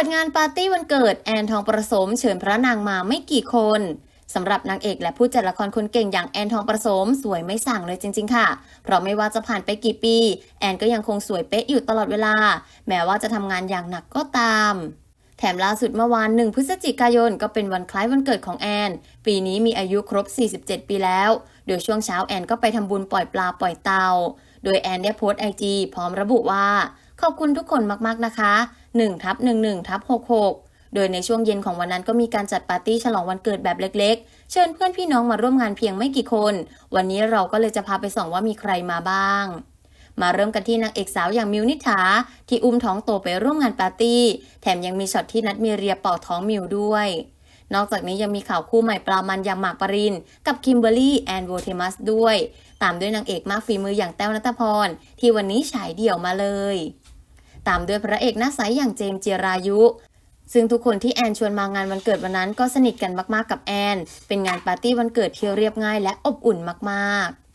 ปิดงานปาร์ตี้วันเกิดแอนทองประสม เชิญพระนางมาไม่กี่คนสำหรับนางเอกและผู้จัดละครคนเก่งอย่างแอนทองประสม สวยไม่สั่งเลยจริง ๆ ค่ะ เพราะไม่ว่าจะผ่านไปกี่ปี แอนก็ยังคงสวยเป๊ะอยู่ตลอดเวลา แม้ว่าจะทำงานอย่างหนักก็ตาม แถมล่าสุดเมื่อวานหนึ่งพฤศจิกายนก็เป็นวันคล้ายวันเกิดของแอน ปีนี้มีอายุครบ 47 ปีแล้ว โดยช่วงเช้าแอนก็ไปทำบุญปล่อยปลาปล่อยเตา โดยแอนได้โพสต์ไอจีพร้อมระบุว่า ขอบคุณทุกคนมากๆนะคะ 1ทับ11ทับ66 โดยในช่วงเย็นของวันนั้นก็มีการจัดปาร์ตี้ฉลองวันเกิดแบบเล็กๆ เชิญเพื่อนพี่น้องมาร่วมงานเพียงไม่กี่คน วันนี้เราก็เลยจะพาไปส่องว่ามีใครมาบ้างมาเริ่มกันที่นางเอกสาวอย่างมิวนิษฐาที่อุ้มท้องโตไปร่วมงานปาร์ตี้ แถมยังมีช็อตที่นัดมีเรียเป่าท้องมิวด้วย นอกจากนี้ยังมีข่าวคู่ใหม่ปลามันอย่างหมากปริน กับคิมเบอรรี่แอนโวเทมัสด้วย ตามด้วยนางเอกมากฝีมืออย่างแต้วนัทพร ที่วันนี้ฉายเดี่ยวมาเลย ตามด้วยพระเอกหน้าใสอย่างเจมส์เจรายุ ซึ่งทุกคนที่แอนชวนมางานวันเกิดวันนั้นก็สนิทกันมากๆกับแอน เป็นงานปาร์ตี้วันเกิดที่เรียบง่ายและอบอุ่นมากๆ